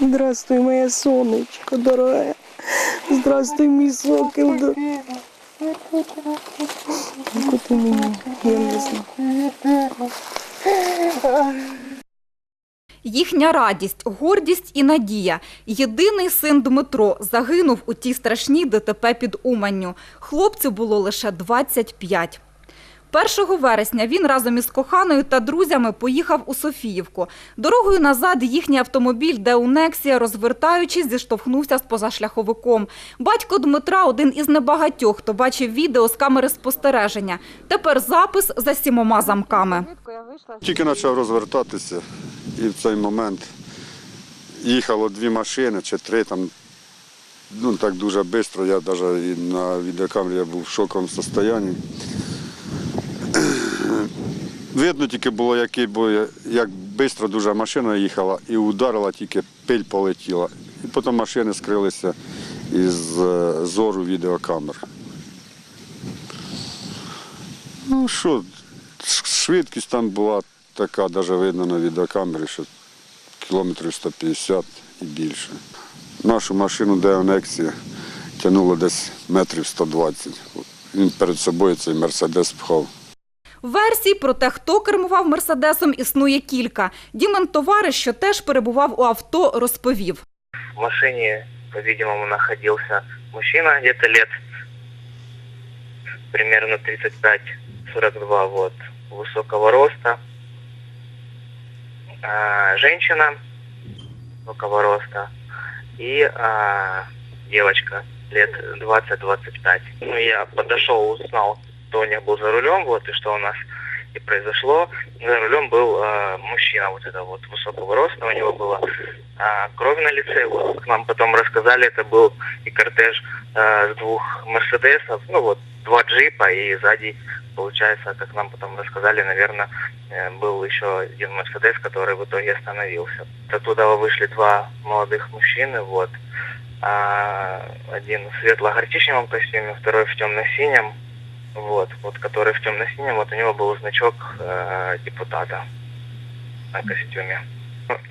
Здравствуй, моя сонечко дорогая. Здравствуй, мій сокіл. Яку ти мені, я не знаю. Їхня радість, гордість і надія. Єдиний син Дмитро загинув у тій страшній ДТП під Уманню. Хлопцю було лише 25. 1 вересня він разом із коханою та друзями поїхав у Софіївку. Дорогою назад їхній автомобіль Деу Нексія, розвертаючись, зіштовхнувся з позашляховиком. Батько Дмитра – один із небагатьох, хто бачив відео з камери спостереження. Тепер запис за сімома замками. Тільки почав розвертатися, і в цей момент їхало дві машини чи три там. Ну так дуже швидко, я навіть на відеокамері був в шоковому стані. Видно тільки було, який, як швидко дуже машина їхала і ударила, тільки пиль полетіла. І потім машини скрилися із е, зору відеокамер. Ну що, швидкість там була така, навіть видно на відеокамері, що кілометрів 150 і більше. Нашу машину Деонексія тягнуло десь метрів 120. Він перед собою цей мерседес пхав. Версій про те, хто кермував «Мерседесом», існує кілька. Дімен товариш, що теж перебував у авто, розповів. В машине, по-видимому, находился мужчина где-то лет примерно 35-42 вот, высокого роста. Женщина высокого роста и а, девочка лет 20-25. Ну, я подошел, узнал, кто них был за рулем, вот, и что у нас и произошло. За рулем был а, мужчина вот этого вот высокого роста, у него было а, кровь на лице. Вот, к нам потом рассказали, это был и кортеж с двух Мерседесов, ну вот, два джипа, и сзади, получается, как нам потом рассказали, наверное, э, был еще один Мерседес, который в итоге остановился. Оттуда вышли два молодых мужчины, вот, а, один в светло-горчичневом костюме, второй в темно-синем, вот, вот, который в темно-синем, вот у него был значок э, депутата на костюмі.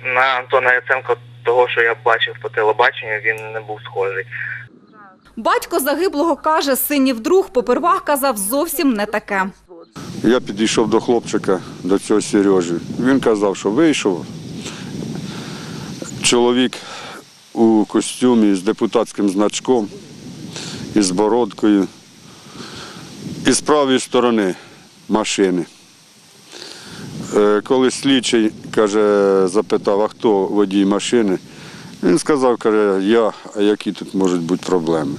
На Антона Яценко того, що я бачив по телебаченню, він не був схожий. Батько загиблого каже, синів друг попервах казав зовсім не таке. Я підійшов до хлопчика, до цього Сережі. Він казав, що вийшов. Чоловік у костюмі з депутатським значком, із бородкою, і з правої сторони машини. Е, Коли слідчий каже, запитав, а хто водій машини, він сказав, каже, я, а які тут можуть бути проблеми.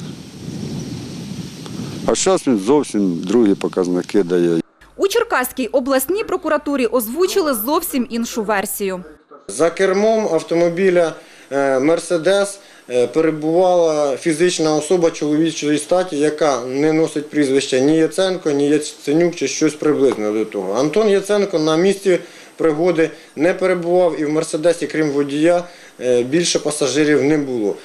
А зараз він зовсім другі показники дає. У Черкаській обласній прокуратурі озвучили зовсім іншу версію. За кермом автомобіля е, Мерседес перебувала фізична особа чоловічої статі, яка не носить прізвища ні Яценко, ні Яценюк чи щось приблизне до того. Антон Яценко на місці пригоди не перебував і в Мерседесі, крім водія, е, більше пасажирів не було.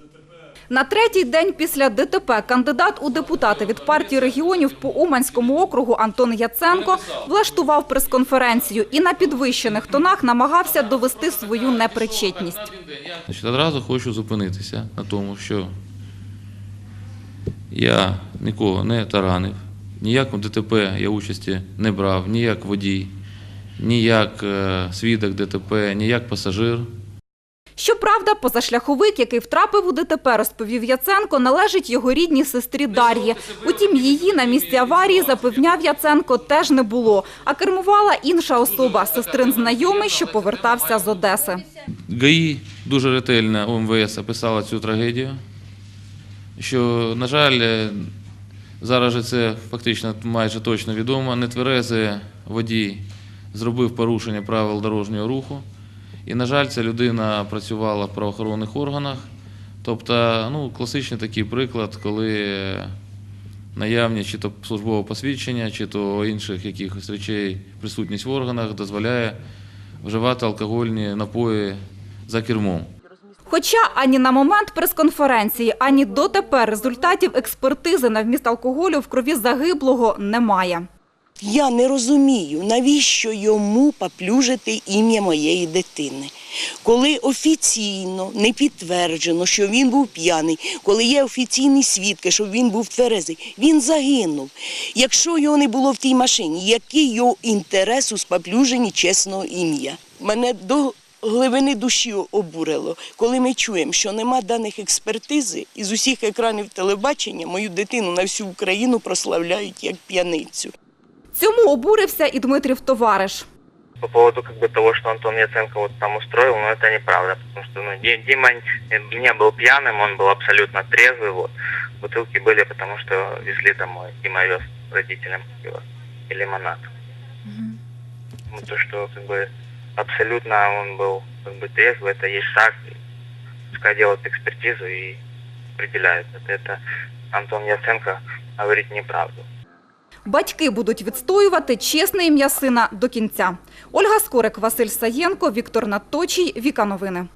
На третій день після ДТП кандидат у депутати від партії регіонів по Уманському округу Антон Яценко влаштував прес-конференцію і на підвищених тонах намагався довести свою непричетність. Одразу хочу зупинитися на тому, що я нікого не таранив, ніякому ДТП я участі не брав, ні як водій, ні як е, свідок ДТП, ні як пасажир. Щоправда, позашляховик, який втрапив у ДТП, розповів Яценко, належить його рідній сестрі Дар'ї. Утім, її на місці аварії, запевняв Яценко, теж не було. А кермувала інша особа, сестрин знайомий, що повертався з Одеси. ГАІ дуже ретельно ОМВС описала цю трагедію, що, на жаль, зараз же це фактично майже точно відомо. Нетверезий водій зробив порушення правил дорожнього руху. І, на жаль, ця людина працювала в правоохоронних органах. Тобто, ну, класичний такий приклад, коли наявність чи то службового посвідчення, чи то інших якихось речей, присутність в органах дозволяє вживати алкогольні напої за кермом. Хоча ані на момент прес-конференції, ані дотепер результатів експертизи на вміст алкоголю в крові загиблого немає. Я не розумію, навіщо йому поплюжити ім'я моєї дитини. Коли офіційно не підтверджено, що він був п'яний, коли є офіційні свідки, що він був тверезий, він загинув. Якщо його не було в тій машині, який його інтерес у споплюженні чесного ім'я? Мене до глибини душі обурило, коли ми чуємо, що нема даних експертизи, і з усіх екранів телебачення мою дитину на всю Україну прославляють як п'яницю. Цьому обурився і Дмитрів товариш. По поводу как бы того, что Антон Яценко вот там устроил, ну это неправда, потому что ну, Ди- Дима не- не был пьяным, он был абсолютно трезвый, вот. Бутылки были, потому что везли домой. Дима вез родителям пиво и лимонад. Ну, то, что как бы абсолютно он был как бы трезвый, это есть так. И Пускай делают экспертизу и определяют. Это, это Антон Яценко говорит неправду. Батьки будуть відстоювати чесне ім'я сина до кінця. Ольга Скорик, Василь Саєнко, Віктор Надточій, Віка Новини.